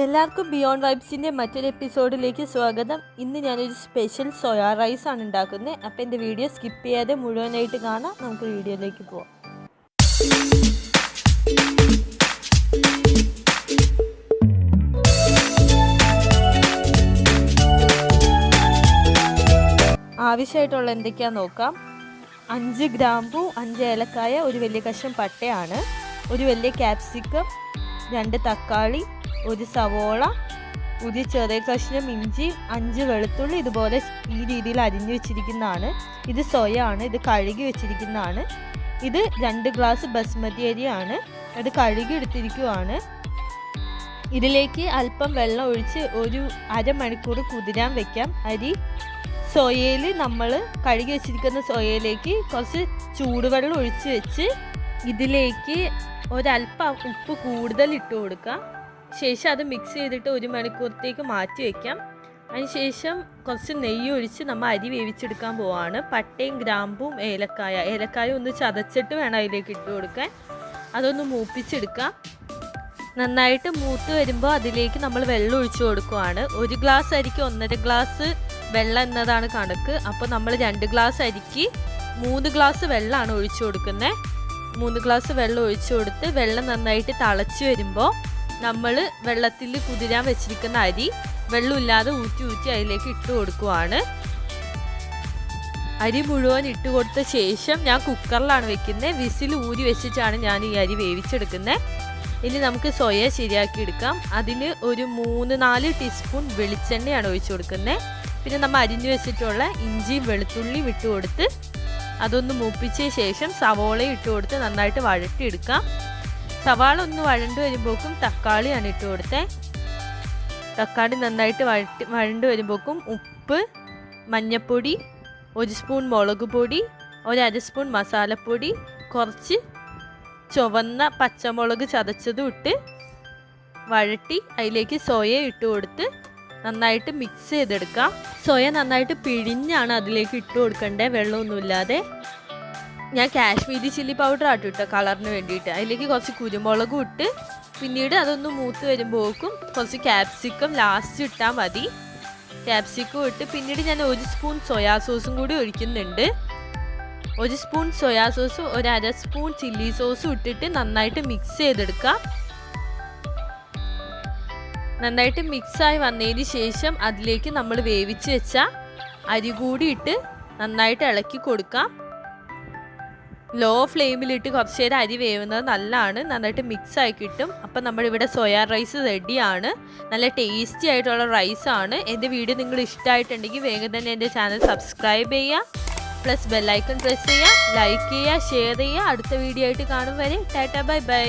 എല്ലാവർക്കും ബിയോണ്ട് വൈബ്സിന്റെ മറ്റൊരു എപ്പിസോഡിലേക്ക് സ്വാഗതം. ഇന്ന് ഞാനൊരു സ്പെഷ്യൽ സോയാ റൈസ് ആണ് ഉണ്ടാക്കുന്നത്. അപ്പോൾ എന്റെ വീഡിയോ സ്കിപ്പ് ചെയ്യാതെ മുഴുവനായിട്ട് കാണാം. നമുക്ക് വീഡിയോയിലേക്ക് പോവാം. ആവശ്യമായിട്ടുള്ള എന്തൊക്കെയാണെന്ന് നോക്കാം. അഞ്ച് ഗ്രാമ്പു അഞ്ച് ഏലക്കായ ഒരു വലിയ കഷ്ണം പട്ടയാണ് ഒരു വലിയ ക്യാപ്സിക്കം രണ്ട് തക്കാളി ഒരു സവോള ഒരു ചെറിയ കഷ്ണം ഇഞ്ചി അഞ്ച് വെളുത്തുള്ളി ഇതുപോലെ ഈ രീതിയിൽ അരിഞ്ഞു വെച്ചിരിക്കുന്നതാണ്. ഇത് സോയ ആണ് ഇത് കഴുകി വെച്ചിരിക്കുന്നതാണ്. ഇത് രണ്ട് ഗ്ലാസ് ബസ്മതി അരിയാണ്. അത് കഴുകി എടുത്തിരിക്കുവാണ്. ഇതിലേക്ക് അല്പം വെള്ളം ഒഴിച്ച് ഒരു അരമണിക്കൂർ കുതിരാൻ വെക്കാം. അരി സോയയിൽ നമ്മൾ കഴുകി വെച്ചിരിക്കുന്ന സോയയിലേക്ക് കുറച്ച് ചൂടുവെള്ളം ഒഴിച്ച് വെച്ച് ഇതിലേക്ക് ഒരല്പം ഉപ്പ് കൂടുതൽ ഇട്ട് കൊടുക്കാം. ശേഷം അത് മിക്സ് ചെയ്തിട്ട് ഒരു മണിക്കൂറത്തേക്ക് മാറ്റി വയ്ക്കാം അതിനുശേഷം കുറച്ച് നെയ്യ് ഒഴിച്ച് നമ്മൾ അരി വേവിച്ചെടുക്കാൻ പോവാണ്. പട്ടയും ഗ്രാമ്പും ഏലക്കായ ഏലക്കായ ഒന്ന് ചതച്ചിട്ട് വേണം അതിലേക്ക് ഇട്ട് കൊടുക്കാൻ. അതൊന്ന് മൂപ്പിച്ചെടുക്കാം. നന്നായിട്ട് മൂത്ത് വരുമ്പോൾ അതിലേക്ക് നമ്മൾ വെള്ളം ഒഴിച്ചു കൊടുക്കുവാണ്. ഒരു ഗ്ലാസ് അരിക്ക് ഒന്നര ഗ്ലാസ് വെള്ളം എന്നതാണ് കണക്ക്. അപ്പോൾ നമ്മൾ രണ്ട് ഗ്ലാസ് അരിക്ക് മൂന്ന് ഗ്ലാസ് വെള്ളമാണ് ഒഴിച്ചു കൊടുക്കുന്നത് മൂന്ന് ഗ്ലാസ് വെള്ളം ഒഴിച്ചു കൊടുത്ത് വെള്ളം നന്നായിട്ട് തിളച്ച് വരുമ്പോൾ നമ്മൾ വെള്ളത്തിൽ കുതിരാൻ വെച്ചിരിക്കുന്ന അരി വെള്ളമില്ലാതെ ഊറ്റി ഊറ്റി അതിലേക്ക് ഇട്ട് കൊടുക്കുവാണ്. അരി മുഴുവൻ ഇട്ട് കൊടുത്ത ശേഷം ഞാൻ കുക്കറിലാണ് വെക്കുന്നത് വിസിൽ ഊരി വെച്ചിട്ടാണ് ഞാൻ ഈ അരി വേവിച്ചെടുക്കുന്നത് ഇനി നമുക്ക് സോയ ശരിയാക്കി എടുക്കാം. അതിന് ഒരു മൂന്ന് നാല് ടീസ്പൂൺ വെളിച്ചെണ്ണയാണ് ഒഴിച്ചു കൊടുക്കുന്നത് പിന്നെ നമ്മൾ അരിഞ്ഞു വെച്ചിട്ടുള്ള ഇഞ്ചിയും വെളുത്തുള്ളിയും ഇട്ട് കൊടുത്ത് അതൊന്ന് മൂപ്പിച്ച ശേഷം സവോളയും ഇട്ട് കൊടുത്ത് നന്നായിട്ട് വഴട്ടിയെടുക്കാം സവാള ഒന്ന് വഴണ്ട് വരുമ്പോക്കും തക്കാളിയാണ് ഇട്ട് കൊടുത്തത് തക്കാളി നന്നായിട്ട് വഴട്ടി വഴണ്ട് വരുമ്പോക്കും ഉപ്പ് മഞ്ഞൾപ്പൊടി ഒരു സ്പൂൺ മുളക് പൊടി ഒരര സ്പൂൺ മസാലപ്പൊടി കുറച്ച് ചുവന്ന പച്ചമുളക് ചതച്ചതും ഇട്ട് വഴട്ടി അതിലേക്ക് സോയ ഇട്ട് കൊടുത്ത് നന്നായിട്ട് മിക്സ് ചെയ്തെടുക്കാം. സോയ നന്നായിട്ട് പിഴിഞ്ഞാണ് അതിലേക്ക് ഇട്ട് കൊടുക്കേണ്ടത് വെള്ളമൊന്നുമില്ലാതെ. ഞാൻ കാശ്മീരി ചില്ലി പൗഡർ ആട്ടു ഇട്ടോ കളറിന് വേണ്ടിയിട്ട്. അതിലേക്ക് കുറച്ച് കുരുമുളകും ഇട്ട് പിന്നീട് അതൊന്ന് മൂത്ത് വരുമ്പോഴേക്കും കുറച്ച് ക്യാപ്സിക്കം ലാസ്റ്റ് ഇട്ടാൽ മതി. ക്യാപ്സിക്കം ഇട്ട് പിന്നീട് ഞാൻ ഒരു സ്പൂൺ സോയാ സോസും കൂടി ഒഴിക്കുന്നുണ്ട്. ഒരു സ്പൂൺ സോയാ സോസും ഒരു അര സ്പൂൺ ചില്ലി സോസും ഇട്ടിട്ട് നന്നായിട്ട് മിക്സ് ചെയ്തെടുക്കാം. നന്നായിട്ട് മിക്സായി വന്നതിന് ശേഷം അതിലേക്ക് നമ്മൾ വേവിച്ച് വെച്ച അരി കൂടി ഇട്ട് നന്നായിട്ട് ഇളക്കി കൊടുക്കാം. ലോ ഫ്ലെയിമിലിട്ട് കുറച്ച് നേരം അരി വേവുന്നത് നല്ലതാണ്. നന്നായിട്ട് മിക്സ് ആയി കിട്ടും. അപ്പം നമ്മളിവിടെ സോയാ റൈസ് റെഡിയാണ് നല്ല ടേസ്റ്റി ആയിട്ടുള്ള റൈസാണ് എന്റെ വീഡിയോ നിങ്ങൾ ഇഷ്ടമായിട്ടുണ്ടെങ്കിൽ വേഗം തന്നെ എന്റെ ചാനൽ സബ്സ്ക്രൈബ് ചെയ്യുക. പ്ലസ് ബെല്ലൈക്കൺ പ്രസ് ചെയ്യുക. ലൈക്ക് ചെയ്യുക ഷെയർ ചെയ്യുക. അടുത്ത വീഡിയോ ആയിട്ട് കാണും വരെ. Tata bye bye